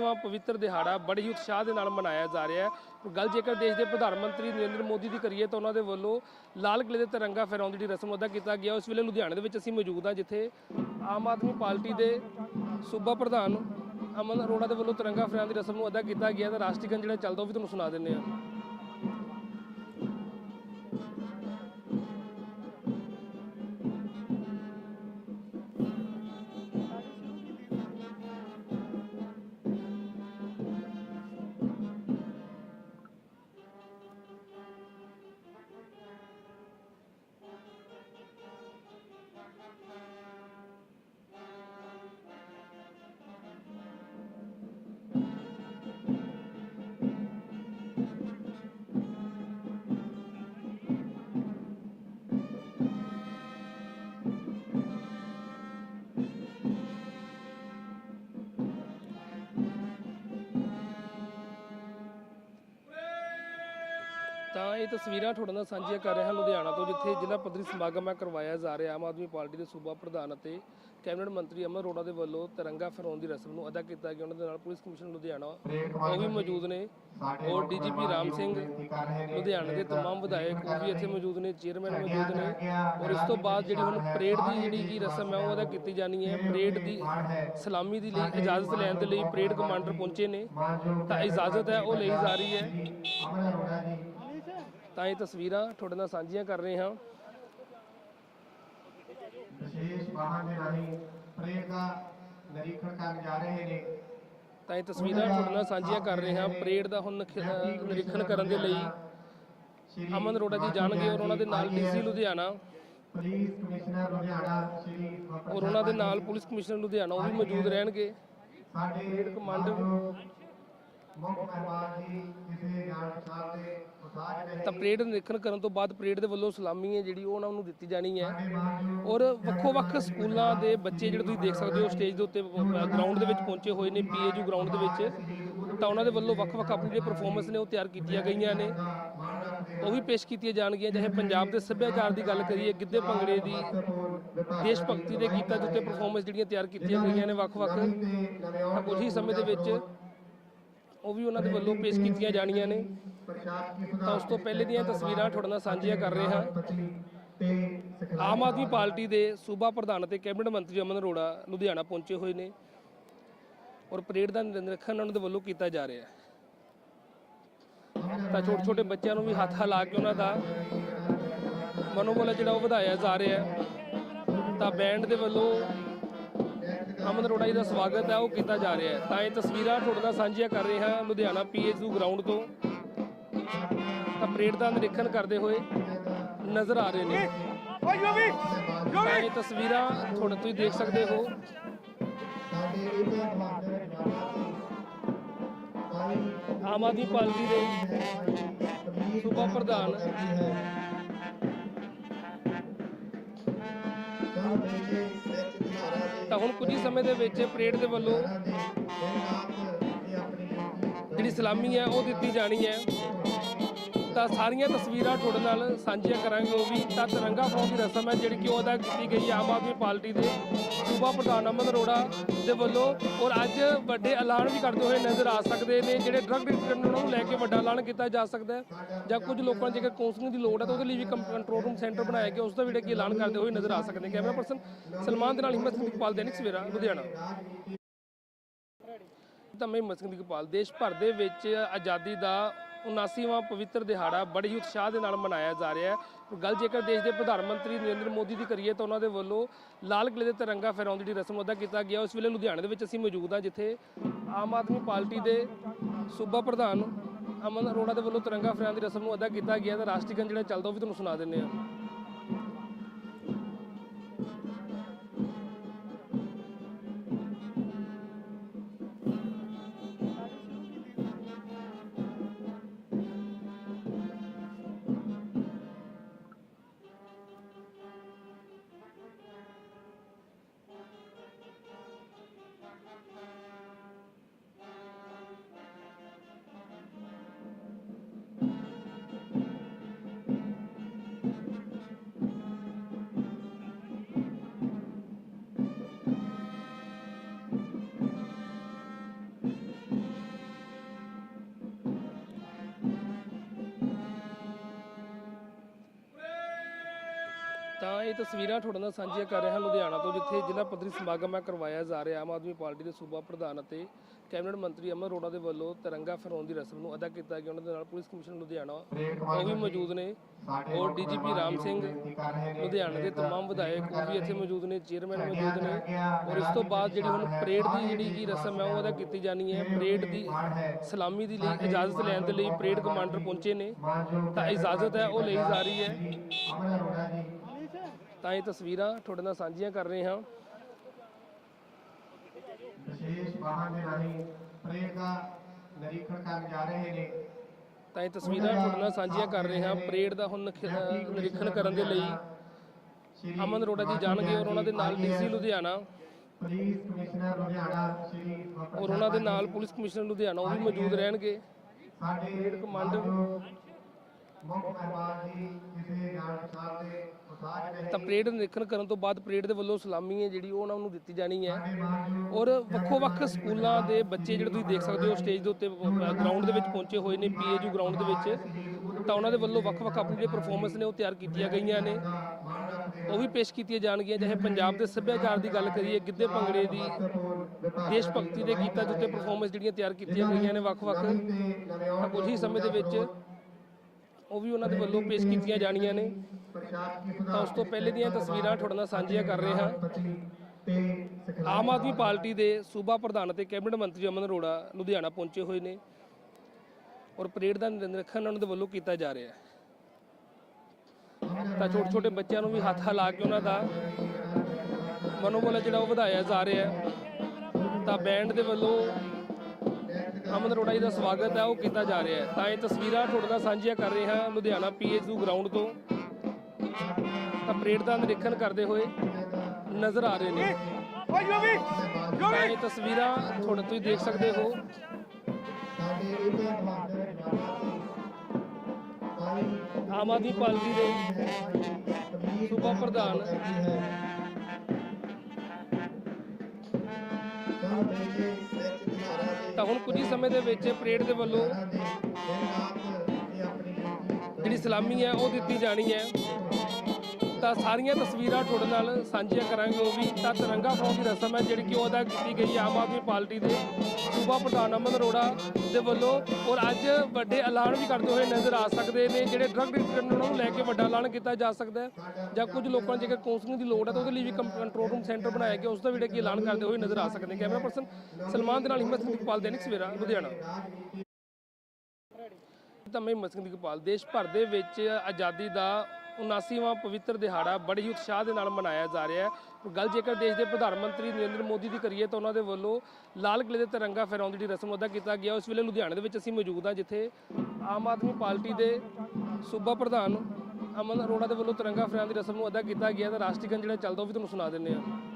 ਵਾ ਪਵਿੱਤਰ ਦਿਹਾੜਾ ਬੜੇ ਹੀ ਉਤਸ਼ਾਹ ਦੇ ਨਾਲ ਮਨਾਇਆ ਜਾ ਰਿਹਾ ਹੈ। ਗੱਲ ਜੇਕਰ ਦੇਸ਼ ਦੇ ਪ੍ਰਧਾਨ ਮੰਤਰੀ ਨਰਿੰਦਰ ਮੋਦੀ ਦੀ ਕਰੀਏ ਤਾਂ ਉਹਨਾਂ ਦੇ ਵੱਲੋਂ ਲਾਲ ਕਿਲੇ ਦੇ ਤਿਰੰਗਾ ਫਹਿਰਾਉਣ ਦੀ ਜਿਹੜੀ ਰਸਮ ਅਦਾ ਕੀਤਾ ਗਿਆ। ਉਸ ਵੇਲੇ ਲੁਧਿਆਣੇ ਦੇ ਵਿੱਚ ਅਸੀਂ ਮੌਜੂਦ ਹਾਂ, ਜਿੱਥੇ ਆਮ ਆਦਮੀ ਪਾਰਟੀ ਦੇ ਸੂਬਾ ਪ੍ਰਧਾਨ ਅਮਨ ਅਰੋੜਾ ਦੇ ਵੱਲੋਂ ਤਿਰੰਗਾ ਫਹਿਰਾਉਣ ਦੀ ਰਸਮ ਨੂੰ ਅਦਾ ਕੀਤਾ ਗਿਆ ਤਾਂ ਰਾਸ਼ਟਰੀ ਰਾਸ਼ਟਰੀਗਨ ਜਿਹੜਾ ਚੱਲਦਾ ਉਹ ਵੀ ਤੁਹਾਨੂੰ ਸੁਣਾ ਦਿੰਦੇ ਹਾਂ। ਤਾਂ ਇਹ ਤਸਵੀਰਾਂ ਤੁਹਾਡੇ ਨਾਲ ਸਾਂਝੀਆਂ ਕਰ ਰਿਹਾ ਹਾਂ ਲੁਧਿਆਣਾ ਤੋਂ ਜਿੱਥੇ ਜ਼ਿਲ੍ਹਾ ਪੱਧਰੀ ਸਮਾਗਮ ਹੈ ਕਰਵਾਇਆ ਜਾ ਰਿਹਾ ਆਮ ਆਦਮੀ ਪਾਰਟੀ ਦੇ ਸੂਬਾ ਪ੍ਰਧਾਨ ਅਤੇ ਕੈਬਨਿਟ ਮੰਤਰੀ ਅਮਰ ਅਰੋੜਾ ਦੇ ਵੱਲੋਂ ਤਿਰੰਗਾ ਫਹਿਰਾਉਣ ਦੀ ਰਸਮ ਨੂੰ ਅਦਾ ਕੀਤਾ ਗਿਆ ਉਹਨਾਂ ਦੇ ਨਾਲ ਪੁਲਿਸ ਕਮਿਸ਼ਨਰ ਲੁਧਿਆਣਾ ਉਹ ਵੀ ਮੌਜੂਦ ਨੇ ਔਰ ਡੀਜੀਪੀ ਰਾਮ ਸਿੰਘ ਲੁਧਿਆਣਾ ਦੇ तमाम ਵਿਧਾਇਕ ਉਹ ਵੀ ਇੱਥੇ ਮੌਜੂਦ ਨੇ ਚੇਅਰਮੈਨ ਮੌਜੂਦ ਨੇ ਔਰ ਇਸ ਤੋਂ ਬਾਅਦ ਜਿਹੜੀ ਹੁਣ ਪਰੇਡ ਦੀ ਜਿਹੜੀ ਕੀ ਰਸਮ ਹੈ ਉਹ ਅਦਾ ਕੀਤੀ ਜਾਣੀ ਹੈ ਪਰੇਡ ਦੀ ਸਲਾਮੀ ਦੀ ਲਈ ਇਜਾਜ਼ਤ ਲੈਣ ਦੇ ਲਈ ਪਰੇਡ ਕਮਾਂਡਰ ਪਹੁੰਚੇ ਨੇ ਤਾਂ ਇਜਾਜ਼ਤ ਹੈ ਉਹ ਲਈ ਜਾ ਰਹੀ ਹੈ ਤਾਂ ਇਹ ਤਸਵੀਰਾਂ ਤੁਹਾਡੇ ਨਾਲ ਸਾਂਝੀਆਂ ਕਰ ਰਹੇ ਹਾਂ। ਵਿਸ਼ੇਸ਼ ਵਾਹਨ ਦੇ ਰਾਹੀਂ ਪਰੇਡ ਦਾ ਨਿਰੀਖਣ ਕਰਨ ਜਾ ਰਹੇ ਨੇ। ਤਾਂ ਇਹ ਤਸਵੀਰਾਂ ਤੁਹਾਡੇ ਨਾਲ ਸਾਂਝੀਆਂ ਕਰ ਰਹੇ ਹਾਂ। ਪਰੇਡ ਦਾ ਹੁਣ ਨਿਰੀਖਣ ਕਰਨ ਦੇ ਲਈ ਅਮਨ ਅਰੋੜਾ ਜੀ ਜਾਣਗੇ ਔਰ ਉਹਨਾਂ ਦੇ ਨਾਲ DC Ludhiana. Police commissioner Ludhiana Shri ਔਰ ਉਹਨਾਂ ਦੇ ਨਾਲ ਪੁਲਿਸ ਕਮਿਸ਼ਨਰ ਲੁਧਿਆਣਾ ਉਹ ਵੀ ਮੌਜੂਦ ਰਹਿਣਗੇ। ਸਾਡੇ ਕਮਾਂਡਰ ਮੁੱਖ ਮਹਿਮਾਨ ਜੀ ਕਿਸੇ ਜਾਣ ਪਛਾਣ ਦੇ ਤਾਂ ਪਰੇਡ ਨਿਰੀਖਣ ਕਰਨ ਤੋਂ ਬਾਅਦ ਪਰੇਡ ਦੇ ਵੱਲੋਂ ਸਲਾਮੀ ਹੈ ਜਿਹੜੀ ਉਹ ਉਹਨਾਂ ਨੂੰ ਦਿੱਤੀ ਜਾਣੀ ਹੈ। ਔਰ ਵੱਖੋ ਵੱਖ ਸਕੂਲਾਂ ਦੇ ਬੱਚੇ ਜਿਹੜੇ ਤੁਸੀਂ ਦੇਖ ਸਕਦੇ ਹੋ ਸਟੇਜ ਦੇ ਉੱਤੇ ਗਰਾਊਂਡ ਦੇ ਵਿੱਚ ਪਹੁੰਚੇ ਹੋਏ ਨੇ, ਪੀਏਯੂ ਗਰਾਊਂਡ ਦੇ ਵਿੱਚ। ਤਾਂ ਉਹਨਾਂ ਦੇ ਵੱਲੋਂ ਵੱਖ ਵੱਖ ਆਪਣੀ ਜਿਹੜੇ ਪਰਫਾਰਮੈਂਸ ਨੇ ਉਹ ਤਿਆਰ ਕੀਤੀਆਂ ਗਈਆਂ ਨੇ। ਉਹ ਵੀ ਪੇਸ਼ ਕੀਤੀਆਂ ਜਾਣਗੀਆਂ। ਚਾਹੇ ਪੰਜਾਬ ਦੇ ਸੱਭਿਆਚਾਰ ਦੀ ਗੱਲ ਕਰੀਏ, ਗਿੱਧੇ ਭੰਗੜੇ ਦੀ, ਦੇਸ਼ ਭਗਤੀ ਦੇ ਗੀਤਾਂ ਦੇ ਉੱਤੇ ਪਰਫਾਰਮੈਂਸ ਜਿਹੜੀਆਂ ਤਿਆਰ ਕੀਤੀਆਂ ਗਈਆਂ ਨੇ ਵੱਖ ਵੱਖ। ਤਾਂ ਕੁਝ ਹੀ ਸਮੇਂ ਦੇ ਵਿੱਚ ਉਹ ਵੀ ਉਹਨਾਂ ਦੇ ਵੱਲੋਂ ਪੇਸ਼ ਕੀਤੀਆਂ ਜਾਣੀਆਂ ਨੇ। ਤਾਂ ਉਸ ਤੋਂ ਪਹਿਲੇ ਦੀਆਂ ਤਸਵੀਰਾਂ ਤੁਹਾਡੇ ਨਾਲ ਸਾਂਝੀਆਂ ਕਰ ਰਹੇ ਹਾਂ। ਆਮ ਆਦਮੀ ਪਾਰਟੀ ਦੇ ਸੂਬਾ ਪ੍ਰਧਾਨ ਅਤੇ ਕੈਬਨਿਟ ਮੰਤਰੀ ਅਮਨ ਅਰੋੜਾ ਲੁਧਿਆਣਾ ਪਹੁੰਚੇ ਹੋਏ ਨੇ ਔਰ ਪਰੇਡ ਦਾ ਨਿਰੀਖਣ ਉਹਨਾਂ ਦੇ ਵੱਲੋਂ ਕੀਤਾ ਜਾ ਰਿਹਾ ਹੈ। ਤਾਂ ਛੋਟੇ ਛੋਟੇ ਬੱਚਿਆਂ ਨੂੰ ਵੀ ਹੱਥ ਹਿਲਾ ਕੇ ਉਹਨਾਂ ਦਾ ਮਨੋਬਲ ਜਿਹੜਾ ਉਹ ਵਧਾਇਆ ਜਾ ਰਿਹਾ ਹੈ। ਤਾਂ ਬੈਂਡ ਦੇ ਵੱਲੋਂ ਅਮਨ ਅਰੋੜਾ ਜੀ ਦਾ ਸਵਾਗਤ ਹੈ ਉਹ ਕੀਤਾ ਜਾ ਰਿਹਾ ਹੈ। ਤਾਂ ਇਹ ਤਸਵੀਰਾਂ ਤੁਹਾਡੇ ਨਾਲ ਸਾਂਝੀਆਂ ਕਰ ਰਹੇ ਹਾਂ ਲੁਧਿਆਣਾ ਪੀਐਚਯੂ ਗਰਾਊਂਡ ਤੋਂ। ਤਾਂ ਪਰੇਡ ਦਾ ਨਿਰੀਖਣ ਕਰਦੇ ਹੋਏ ਨਜ਼ਰ ਆ ਰਹੇ ਨੇ। ਤਾਂ ਇਹ ਤਸਵੀਰਾਂ ਤੁਹਾਡੇ ਤੁਸੀਂ ਦੇਖ ਸਕਦੇ ਹੋ। ਆਮ ਆਦਮੀ ਪਾਰਟੀ ਦੇ ਸੂਬਾ ਪ੍ਰਧਾਨ ਤਾਂ ਹੁਣ ਕੁਝ ਹੀ ਸਮੇਂ ਦੇ ਵਿੱਚ ਪਰੇਡ ਦੇ ਵੱਲੋਂ ਜਿਹੜੀ ਸਲਾਮੀ ਹੈ ਉਹ ਦਿੱਤੀ ਜਾਣੀ ਹੈ। ਤਾਂ ਸਾਰੀਆਂ ਤਸਵੀਰਾਂ ਤੁਹਾਡੇ ਨਾਲ ਸਾਂਝੀਆਂ ਕਰਾਂਗੇ। ਉਹ ਵੀ ਤਾਂ ਤਿਰੰਗਾ ਫਹਿਰਾਉਣ ਦੀ ਰਸਮ ਹੈ, ਜਿਹੜੀ ਕਿ ਉਹ ਅਦਾ ਕੀਤੀ ਗਈ ਹੈ ਆਮ ਆਦਮੀ ਪਾਰਟੀ ਦੇ ਸੂਬਾ ਪ੍ਰਧਾਨ ਅਮਨ ਅਰੋੜਾ ਦੇ ਵੱਲੋਂ। ਔਰ ਅੱਜ ਵੱਡੇ ਐਲਾਨ ਵੀ ਕਰਦੇ ਹੋਏ ਨਜ਼ਰ ਆ ਸਕਦੇ ਨੇ, ਜਿਹੜੇ ਡਰੱਗ ਐਡਿਕਟ ਨੇ ਉਹਨਾਂ ਨੂੰ ਲੈ ਕੇ ਵੱਡਾ ਐਲਾਨ ਕੀਤਾ ਜਾ ਸਕਦਾ ਹੈ। ਜਾਂ ਕੁਝ ਲੋਕਾਂ ਨੂੰ ਜੇਕਰ ਕਾਉਂਸਲਿੰਗ ਦੀ ਲੋੜ ਹੈ, ਤਾਂ ਉਹਦੇ ਲਈ ਵੀ ਕੰਟਰੋਲ ਰੂਮ ਸੈਂਟਰ ਬਣਾਇਆ ਗਿਆ। ਉਸ ਦਾ ਵੀ ਜਿਹੜਾ ਕਿ ਐਲਾਨ ਕਰਦੇ ਹੋਏ ਨਜ਼ਰ ਆ ਸਕਦੇ ਨੇ। ਕੈਮਰਾ ਪਰਸਨ ਸਲਮਾਨ ਦੇ ਨਾਲ ਹਿੰਮਤ ਸਿੰਘ ਇਕਬਾਲ ਦੈਨਿਕ ਸਵੇਰਾ, ਲੁਧਿਆਣਾ। ਤਾਂ ਮੈਂ ਹਿੰਮਤ ਸਿੰਘ ਇਕਬਾਲ ਦੇਸ਼ ਭਰ ਦੇ ਵਿੱਚ ਆਜ਼ਾਦੀ ਦਾ 79ਵਾਂ ਪਵਿੱਤਰ ਦਿਹਾੜਾ ਬੜੇ ਹੀ ਉਤਸ਼ਾਹ ਦੇ ਨਾਲ ਮਨਾਇਆ ਜਾ ਰਿਹਾ ਹੈ। ਗੱਲ ਜੇਕਰ ਦੇਸ਼ ਦੇ ਪ੍ਰਧਾਨ ਮੰਤਰੀ ਨਰਿੰਦਰ ਮੋਦੀ ਦੀ ਕਰੀਏ ਤਾਂ ਉਹਨਾਂ ਦੇ ਵੱਲੋਂ ਲਾਲ ਕਿਲੇ ਦੇ ਤਿਰੰਗਾ ਫਹਿਰਾਉਣ ਦੀ ਜਿਹੜੀ ਰਸਮ ਅਦਾ ਕੀਤਾ ਗਿਆ, ਉਸ ਵੇਲੇ ਲੁਧਿਆਣੇ ਦੇ ਵਿੱਚ ਅਸੀਂ ਮੌਜੂਦ ਹਾਂ, ਜਿੱਥੇ ਆਮ ਆਦਮੀ ਪਾਰਟੀ ਦੇ ਸੂਬਾ ਪ੍ਰਧਾਨ ਅਮਨ ਅਰੋੜਾ ਦੇ ਵੱਲੋਂ ਤਿਰੰਗਾ ਫਹਿਰਾਉਣ ਦੀ ਰਸਮ ਨੂੰ ਅਦਾ ਕੀਤਾ ਗਿਆ ਤਾਂ ਰਾਸ਼ਟਰੀ ਰਾਸ਼ਟਰੀਗਨ ਜਿਹੜਾ ਚੱਲਦਾ ਉਹ ਵੀ ਤੁਹਾਨੂੰ ਸੁਣਾ ਦਿੰਦੇ ਹਾਂ ਤਸਵੀਰਾਂ ਤੁਹਾਡੇ ਨਾਲ ਸਾਂਝੀਆਂ ਕਰ ਰਿਹਾ ਹਾਂ ਲੁਧਿਆਣਾ ਤੋਂ ਜਿੱਥੇ ਜ਼ਿਲ੍ਹਾ ਪੱਧਰੀ ਸਮਾਗਮ ਹੈ ਕਰਵਾਇਆ ਜਾ ਰਿਹਾ ਆਮ ਆਦਮੀ ਪਾਰਟੀ ਦੇ ਸੂਬਾ ਪ੍ਰਧਾਨ ਅਤੇ ਕੈਬਨਿਟ ਮੰਤਰੀ ਅਮਰ ਅਰੋੜਾ ਦੇ ਵੱਲੋਂ ਤਿਰੰਗਾ ਫਹਿਰਾਉਣ ਦੀ ਰਸਮ ਨੂੰ ਅਦਾ ਕੀਤਾ ਗਿਆ ਉਹਨਾਂ ਦੇ ਨਾਲ ਪੁਲਿਸ ਕਮਿਸ਼ਨਰ ਲੁਧਿਆਣਾ ਉਹ ਵੀ ਮੌਜੂਦ ਨੇ ਔਰ ਡੀਜੀਪੀ ਰਾਮ ਸਿੰਘ ਲੁਧਿਆਣਾ ਦੇ तमाम ਵਿਧਾਇਕ ਉਹ ਵੀ ਇੱਥੇ ਮੌਜੂਦ ਨੇ ਚੇਅਰਮੈਨ ਮੌਜੂਦ ਨੇ ਔਰ ਇਸ ਤੋਂ ਬਾਅਦ ਜਿਹੜੀ ਹੁਣ ਪਰੇਡ ਦੀ ਜਿਹੜੀ ਕੀ ਰਸਮ ਹੈ ਉਹ ਅਦਾ ਕੀਤੀ ਜਾਣੀ ਹੈ ਪਰੇਡ ਦੀ ਸਲਾਮੀ ਦੀ ਲਈ ਇਜਾਜ਼ਤ ਲੈਣ ਦੇ ਲਈ ਪਰੇਡ ਕਮਾਂਡਰ ਪਹੁੰਚੇ ਨੇ ਤਾਂ ਇਜਾਜ਼ਤ ਹੈ ਉਹ ਲਈ ਜਾ ਰਹੀ ਹੈ ਅਮਰ ਅਰੋੜਾ ਜੀ ਤਾਂ ਇਹ ਤਸਵੀਰਾਂ ਤੁਹਾਡੇ ਨਾਲ ਸਾਂਝੀਆਂ ਕਰ ਰਹੇ ਹਾਂ। ਵਿਸ਼ੇਸ਼ ਵਾਹਨ ਦੇ ਰਾਹੀਂ ਪਰੇਡ ਦਾ ਨਿਰੀਖਣ ਕਰਨ ਜਾ ਰਹੇ ਨੇ। ਤਾਂ ਇਹ ਤਸਵੀਰਾਂ ਤੁਹਾਡੇ ਨਾਲ ਸਾਂਝੀਆਂ ਕਰ ਰਹੇ ਹਾਂ। ਪਰੇਡ ਦਾ ਹੁਣ ਨਿਰੀਖਣ ਕਰਨ ਦੇ ਲਈ ਅਮਨ ਅਰੋੜਾ ਜੀ ਜਾਣਗੇ ਔਰ ਉਹਨਾਂ ਦੇ ਨਾਲ DC Ludhiana. Police commissioner Ludhiana Shri ਔਰ ਉਹਨਾਂ ਦੇ ਨਾਲ ਪੁਲਿਸ ਕਮਿਸ਼ਨਰ ਲੁਧਿਆਣਾ ਉਹ ਵੀ ਮੌਜੂਦ ਰਹਿਣਗੇ। ਸਾਡੇ ਕਮਾਂਡਰ। ਮੁੱਖ ਮਹਿਮਾਨ ਜੀ ਕਿਸੇ ਪਛਾਣ ਦੇ ਤਾਂ ਪਰੇਡ ਨਿਰੀਖਣ ਕਰਨ ਤੋਂ ਬਾਅਦ ਪਰੇਡ ਦੇ ਵੱਲੋਂ ਸਲਾਮੀ ਹੈ ਜਿਹੜੀ ਉਹ ਉਹਨਾਂ ਨੂੰ ਦਿੱਤੀ ਜਾਣੀ ਹੈ। ਔਰ ਵੱਖੋ ਵੱਖ ਸਕੂਲਾਂ ਦੇ ਬੱਚੇ ਜਿਹੜੇ ਤੁਸੀਂ ਦੇਖ ਸਕਦੇ ਹੋ ਸਟੇਜ ਦੇ ਉੱਤੇ ਗਰਾਊਂਡ ਦੇ ਵਿੱਚ ਪਹੁੰਚੇ ਹੋਏ ਨੇ, ਪੀਏਯੂ ਗਰਾਊਂਡ ਦੇ ਵਿੱਚ। ਤਾਂ ਉਹਨਾਂ ਦੇ ਵੱਲੋਂ ਵੱਖ ਵੱਖ ਆਪਣੇ ਜਿਹੜੇ ਪਰਫਾਰਮੈਂਸ ਨੇ ਉਹ ਤਿਆਰ ਕੀਤੀਆਂ ਗਈਆਂ ਨੇ। ਉਹ ਵੀ ਪੇਸ਼ ਕੀਤੀਆਂ ਜਾਣਗੀਆਂ। ਚਾਹੇ ਪੰਜਾਬ ਦੇ ਸੱਭਿਆਚਾਰ ਦੀ ਗੱਲ ਕਰੀਏ, ਗਿੱਧੇ ਭੰਗੜੇ ਦੀ, ਦੇਸ਼ ਭਗਤੀ ਦੇ ਗੀਤਾਂ ਦੇ ਉੱਤੇ ਪਰਫਾਰਮੈਂਸ ਜਿਹੜੀਆਂ ਤਿਆਰ ਕੀਤੀਆਂ ਗਈਆਂ ਨੇ ਵੱਖ-ਵੱਖ ਤਾਂ ਕੁਝ ਹੀ ਸਮੇਂ ਦੇ ਵਿੱਚ ਉਹ ਵੀ ਉਹਨਾਂ ਦੇ ਵੱਲੋਂ ਪੇਸ਼ ਕੀਤੀਆਂ ਜਾਣੀਆਂ ਨੇ। ਤਾਂ ਉਸ ਤੋਂ ਪਹਿਲੇ ਦੀਆਂ ਤਸਵੀਰਾਂ ਤੁਹਾਡੇ ਨਾਲ ਸਾਂਝੀਆਂ ਕਰ ਰਹੇ ਹਾਂ। ਆਮ ਆਦਮੀ ਪਾਰਟੀ ਦੇ ਸੂਬਾ ਪ੍ਰਧਾਨ ਅਤੇ ਕੈਬਨਿਟ ਮੰਤਰੀ ਅਮਨ ਅਰੋੜਾ ਲੁਧਿਆਣਾ ਪਹੁੰਚੇ ਹੋਏ ਨੇ ਔਰ ਪਰੇਡ ਦਾ ਨਿਰੀਖਣ ਉਹਨਾਂ ਦੇ ਵੱਲੋਂ ਕੀਤਾ ਜਾ ਰਿਹਾ ਹੈ। ਤਾਂ ਛੋਟੇ ਛੋਟੇ ਬੱਚਿਆਂ ਨੂੰ ਵੀ ਹੱਥ ਹਿਲਾ ਕੇ ਉਹਨਾਂ ਦਾ ਮਨੋਬਲ ਹੈ ਜਿਹੜਾ ਉਹ ਵਧਾਇਆ ਜਾ ਰਿਹਾ ਹੈ। ਤਾਂ ਬੈਂਡ ਦੇ ਵੱਲੋਂ ਅਮਨ ਅਰੋੜਾ ਜੀ ਦਾ ਸਵਾਗਤ ਹੈ ਉਹ ਕੀਤਾ ਜਾ ਰਿਹਾ ਹੈ। ਤਾਂ ਇਹ ਤਸਵੀਰਾਂ ਤੁਹਾਡੇ ਨਾਲ ਸਾਂਝੀਆਂ ਕਰ ਰਹੇ ਹਾਂ ਲੁਧਿਆਣਾ ਪੀਐਚਯੂ ਗਰਾਊਂਡ ਤੋਂ। ਤਾਂ ਪਰੇਡ ਦਾ ਨਿਰੀਖਣ ਕਰਦੇ ਹੋਏ ਨਜ਼ਰ ਆ ਰਹੇ ਨੇ। ਤਾਂ ਇਹ ਤਸਵੀਰਾਂ ਤੁਹਾਡੇ ਤੁਸੀਂ ਦੇਖ ਸਕਦੇ ਹੋ। ਸਾਡੇ ਆਮ ਆਦਮੀ ਪਾਰਟੀ ਦੇ ਸੂਬਾ ਪ੍ਰਧਾਨ। ਤਾਂ ਹੁਣ ਕੁਝ ਹੀ ਸਮੇਂ ਦੇ ਵਿੱਚ ਪਰੇਡ ਦੇ ਵੱਲੋਂ ਜਿਹੜੀ ਸਲਾਮੀ ਹੈ ਉਹ ਦਿੱਤੀ ਜਾਣੀ ਹੈ। ਤਾਂ ਸਾਰੀਆਂ ਤਸਵੀਰਾਂ ਤੁਹਾਡੇ ਨਾਲ ਸਾਂਝੀਆਂ ਕਰਾਂਗੇ। ਉਹ ਵੀ ਤਾਂ ਤਿਰੰਗਾ ਫੌਜ ਦੀ ਰਸਮ ਹੈ, ਜਿਹੜੀ ਕਿ ਉਹ ਅਦਾ ਕੀਤੀ ਗਈ ਆਮ ਆਦਮੀ ਪਾਰਟੀ ਦੇ ਸੂਬਾ ਪ੍ਰਧਾਨ ਅਮਨ ਅਰੋੜਾ ਦੇ ਵੱਲੋਂ। ਔਰ ਅੱਜ ਵੱਡੇ ਐਲਾਨ ਵੀ ਕਰਦੇ ਹੋਏ ਨਜ਼ਰ ਆ ਸਕਦੇ ਨੇ, ਜਿਹੜੇ ਡਰੱਗ ਐਡਿਕਟ ਉਹਨਾਂ ਨੂੰ ਲੈ ਕੇ ਵੱਡਾ ਐਲਾਨ ਕੀਤਾ ਜਾ ਸਕਦਾ ਜਾਂ ਕੁਝ ਲੋਕਾਂ ਨੂੰ ਜੇਕਰ ਕਾਉਂਸਲਿੰਗ ਦੀ ਲੋੜ ਹੈ ਤਾਂ ਉਹਦੇ ਲਈ ਵੀ ਕੰਟਰੋਲ ਰੂਮ ਸੈਂਟਰ ਬਣਾਇਆ ਗਿਆ। ਉਸ ਦਾ ਵੀ ਜਿਹੜਾ ਕਿ ਐਲਾਨ ਕਰਦੇ ਹੋਏ ਨਜ਼ਰ ਆ ਸਕਦੇ ਨੇ। ਕੈਮਰਾ ਪਰਸਨ ਸਲਮਾਨ ਦੇ ਨਾਲ ਹਿੰਮਤ ਸਿੰਘ ਇਕਬਾਲ ਦੈਨਿਕ ਸਵੇਰਾ, ਲੁਧਿਆਣਾ। ਤਾਂ ਮੈਂ ਹਿੰਮਤ ਸਿੰਘ ਇਕਬਾਲ ਦੇਸ਼ ਭਰ ਦੇ ਵਿੱਚ ਆਜ਼ਾਦੀ ਦਾ 79ਵਾਂ ਪਵਿੱਤਰ ਦਿਹਾੜਾ ਬੜੇ ਹੀ ਉਤਸ਼ਾਹ ਦੇ ਨਾਲ ਮਨਾਇਆ ਜਾ ਰਿਹਾ ਹੈ। ਗੱਲ ਜੇਕਰ ਦੇਸ਼ ਦੇ ਪ੍ਰਧਾਨ ਮੰਤਰੀ ਨਰਿੰਦਰ ਮੋਦੀ ਦੀ ਕਰੀਏ ਤਾਂ ਉਹਨਾਂ ਦੇ ਵੱਲੋਂ ਲਾਲ ਕਿਲੇ ਦੇ ਤਿਰੰਗਾ ਫਹਿਰਾਉਣ ਦੀ ਜਿਹੜੀ ਰਸਮ ਅਦਾ ਕੀਤਾ ਗਿਆ। ਉਸ ਵੇਲੇ ਲੁਧਿਆਣੇ ਦੇ ਵਿੱਚ ਅਸੀਂ ਮੌਜੂਦ ਹਾਂ, ਜਿੱਥੇ ਆਮ ਆਦਮੀ ਪਾਰਟੀ ਦੇ ਸੂਬਾ ਪ੍ਰਧਾਨ ਅਮਨ ਅਰੋੜਾ ਦੇ ਵੱਲੋਂ ਤਿਰੰਗਾ ਫਹਿਰਾਉਣ ਦੀ ਰਸਮ ਨੂੰ ਅਦਾ ਕੀਤਾ ਗਿਆ ਤਾਂ ਰਾਸ਼ਟਰੀ ਰਾਸ਼ਟਰੀਗਨ ਜਿਹੜਾ ਚੱਲਦਾ ਉਹ ਵੀ ਤੁਹਾਨੂੰ ਸੁਣਾ ਦਿੰਦੇ ਹਾਂ।